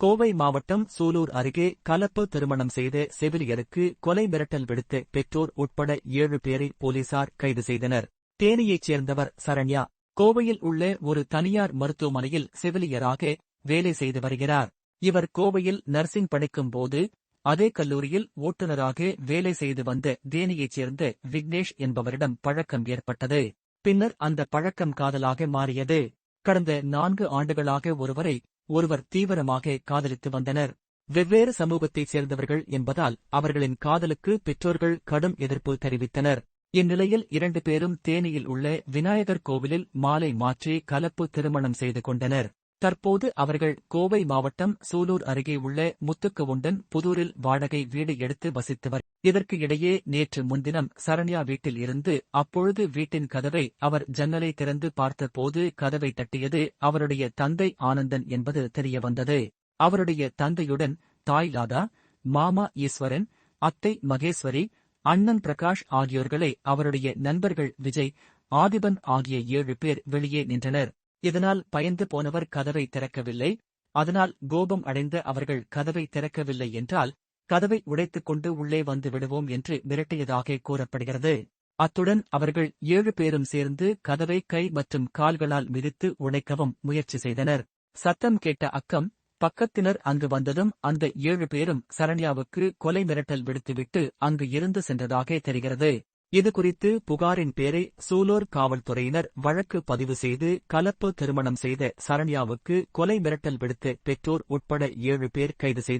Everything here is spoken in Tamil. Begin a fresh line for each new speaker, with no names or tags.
கோவை மாவட்டம் சூலூர் அருகே கலப்பு திருமணம் செய்த செவிலியருக்கு கொலை மிரட்டல் விடுத்த பெற்றோர் உட்பட ஏழு பேரை போலீசார் கைது செய்தனர். தேனியைச் சேர்ந்தவர் சரண்யா. கோவையில் உள்ள ஒரு தனியார் மருத்துவமனையில் செவிலியராக வேலை செய்து வருகிறார். இவர் கோவையில் நர்சிங் படிக்கும் போது அதே கல்லூரியில் ஓட்டுநராக வேலை செய்து வந்த தேனியைச் சேர்ந்த விக்னேஷ் என்பவரிடம் பழக்கம் ஏற்பட்டது. பின்னர் அந்த பழக்கம் காதலாக மாறியது. கடந்த நான்கு ஆண்டுகளாக ஒருவரை ஒருவர் தீவிரமாக காதலித்து வந்தனர். வெவ்வேறு சமூகத்தைச் சேர்ந்தவர்கள் என்பதால் அவர்களின் காதலுக்கு பெற்றோர்கள் கடும் எதிர்ப்பு தெரிவித்தனர். இந்நிலையில் இரண்டு பேரும் தேனியில் உள்ள விநாயகர் கோவிலில் மாலை மாற்றி கலப்பு திருமணம் செய்து கொண்டனர். தற்போது அவர்கள் கோவை மாவட்டம் சூலூர் அருகே உள்ள முத்துக்கவுண்டன் புதூரில் வாடகை வீடு எடுத்து வசித்தவர். இதற்கு இடையே நேற்று முன்தினம் சரண்யா வீட்டில் இருந்து அப்பொழுது வீட்டின் கதவை அவர் ஜன்னலை திறந்து பார்த்தபோது கதவை தட்டியது அவருடைய தந்தை ஆனந்தன் என்பது தெரியவந்தது. அவருடைய தந்தையுடன் தாய் லாதா மாமா ஈஸ்வரன் அத்தை மகேஸ்வரி அண்ணன் பிரகாஷ் ஆகியோர்களை அவருடைய நண்பர்கள் விஜய் ஆதிபன் ஆகிய ஏழு பேர் வெளியே நின்றனர். இதனால் பயந்து போனவர் கதவை திறக்கவில்லை. அதனால் கோபம் அடைந்த அவர்கள் கதவை திறக்கவில்லை என்றால் கதவை உடைத்துக் கொண்டு உள்ளே வந்து விடுவோம் என்று மிரட்டியதாக கூறப்படுகிறது. அத்துடன் அவர்கள் ஏழு பேரும் சேர்ந்து கதவை கை மற்றும் கால்களால் மிதித்து உடைக்கவும் முயற்சி செய்தனர். சத்தம் கேட்ட அக்கம் பக்கத்தினர் அங்கு வந்ததும் அந்த ஏழு பேரும் சரண்யாவுக்கு கொலை மிரட்டல் விடுத்துவிட்டு அங்கு இருந்து சென்றதாக தெரிகிறது. இதுகுறித்து புகாரின் பேரை சூலூர் காவல்துறையினர் வழக்கு பதிவு செய்து கலப்பு திருமணம் செய்த சரண்யாவுக்கு கொலை மிரட்டல் விடுத்த பெற்றோர் உட்பட ஏழு பேர் கைது செய்தனர்